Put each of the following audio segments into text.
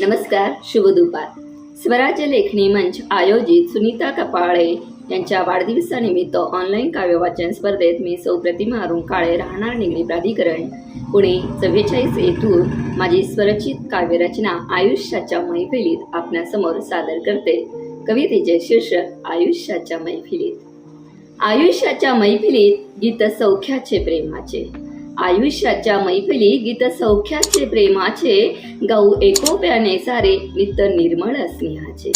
नमस्कार शुभ दुपार. स्वराज्य लेखणी मंच आयोजित सुनीता कपाळे यांच्या वाढदिवसानिमित्त ऑनलाईन काव्य वाचन स्पर्धेत मी सौ प्रतिमा अरुण काळे राहणार निगडी प्राधिकरण. पुणे चव्वेचाळीस येथून माझी स्वरचित काव्यरचना आयुष्याच्या मैफिलीत आपणासमोर सादर करते. कवितेचे शीर्षक आयुष्याच्या मैफिलीत. आयुष्याच्या मैफिलीत गीत सौख्याचे प्रेमाचे. आयुष्याच्या मैफिली गीत सौख्याचे प्रेमाचे गाऊ एकोप्याने सारे नित्य निर्मळ स्नेहाचे.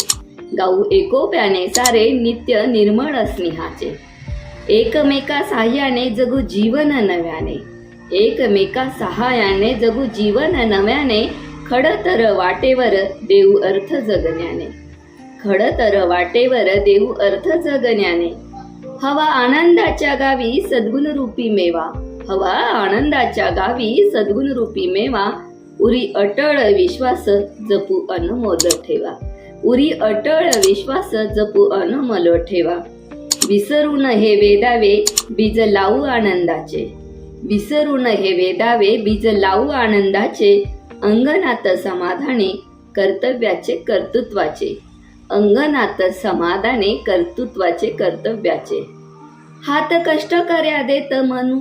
गाऊ एकोप्याने सारे नित्य निर्मळ स्नेहाचे. एकमेका साह्याने जगू जीवन नव्याने. एकमेका सहाय्याने जगू जीवन नव्याने. खडतर वाटेवर देऊ अर्थ जगण्याने. खडतर वाटेवर देऊ अर्थ जगण्याने. हवा आनंदाच्या गावी सद्गुण रूपी मेवा. हवा आनंदाच्या गावी सद्गुण रूपी मेवा. उरी अटळ विश्वास जपू अनमोल ठेवा. उरी अटळ विश्वास जपू अनमोल ठेवा. विसरून हे वेदावे बीज लावू आनंदाचे. विसरून हे वेदावे बीज लावू आनंदाचे. अंगणात समाधाने कर्तव्याचे कर्तृत्वाचे. अंगणात समाधाने कर्तृत्वाचे कर्तव्याचे. हात कष्ट कर्या देत मनू.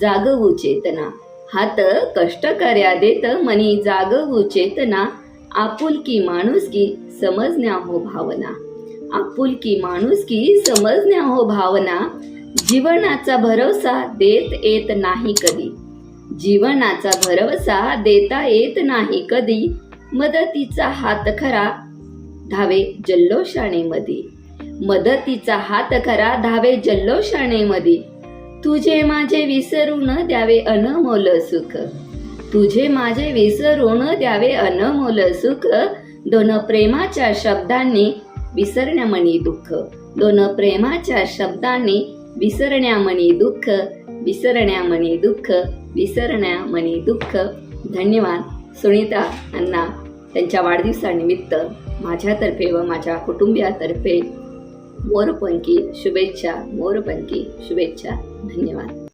जागवू चेतना. हात कष्ट कर्या देत मनी जागवू चेतना. आपुलकी माणुसकी समजण्या हो भावना. आपुलकी माणुसकी समजण्या हो भावना. जीवनाचा भरोसा देत येत नाही कधी. जीवनाचा भरवसा देता येत नाही कधी. मदतीचा हात खरा धावे जल्लोषाणे मध्ये मदतीचा हात खरा धावे जल्लोषाणे मध्ये तुझे माझे विसरून द्यावे अनमोल सुख. तुझे माझे विसरून द्यावे अनमोल सुख. दोन प्रेमाच्या शब्दांनी विसरण्यामणी दुःख. दोन प्रेमाच्या शब्दांनी विसरण्यामणी दुःख. विसरण्यामणी दुःख. विसरण्यामणी दुःख. धन्यवाद. सुनीता अण्णा त्यांच्या वाढदिवसानिमित्त माझ्यातर्फे व माझ्या कुटुंबियातर्फे मोरपंकी शुभेच्छा मोरपंकी शुभेच्छा धन्यवाद.